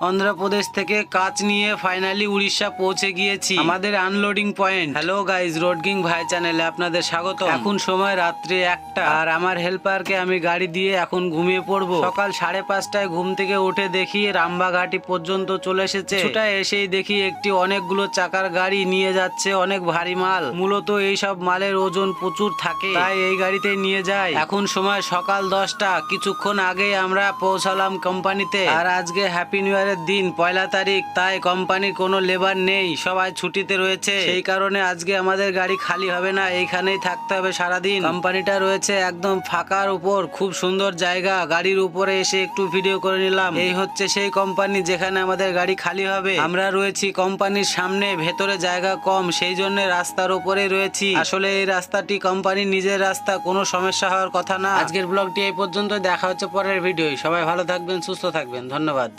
অন্ধ্রপ্রদেশ থেকে কাজ নিয়ে ফাইনালি উড়িষ্যা পৌঁছে গিয়েছি। আমাদের unloading point hello guys road king ভাই চ্যানেলে আপনাদের স্বাগত এখন সময় রাত্রি একটা। আর আমার হেল্পারকে আমি গাড়ি দিয়ে এখন ঘুমিয়ে পড়ব। সকাল সাড়ে পাঁচটায় ঘুম থেকে উঠে দেখি রামবাঘাটি পর্যন্ত চলে এসেছে। ছুটায় এসেই দেখি একটি অনেকগুলো চাকার গাড়ি নিয়ে যাচ্ছে অনেক ভারী মাল। মূলত এই সব মালের ওজন প্রচুর থাকে। তাই এই গাড়িতে নিয়ে যায় এখন সময় সকাল দশটা। কিছুক্ষণ আগে আমরা পৌঁছালাম কোম্পানিতে আর আজকে হ্যাপি নিউ ইয়ারের দিন, পয়লা তারিখ, তাই কোম্পানির কোনো লেবার নেই, সবাই ছুটিতে রয়েছে। সেই কারণে আজকে আমাদের গাড়ি খালি হবে না, এইখানেই থাকতে হবে সারাদিন। কোম্পানিটা রয়েছে একদম ফাঁকার উপর, খুব সুন্দর জায়গা। গাড়ির উপরে এসে একটু ভিডিও করে নিলাম। এই হচ্ছে সেই কোম্পানি যেখানে আমাদের গাড়ি খালি হবে। আমরা রয়েছি কোম্পানির সামনে, ভেতরে জায়গা কম, সেই জন্য রাস্তার উপরে রয়েছি। আসলে এই রাস্তাটি কোম্পানির নিজের রাস্তা, কোনো সমস্যা হওয়ার কথা না। আজকের ব্লগটি এই পর্যন্ত দেখা হচ্ছে পরের ভিডিও সবাই ভালো থাকবেন, সুস্থ থাকবেন। ধন্যবাদ।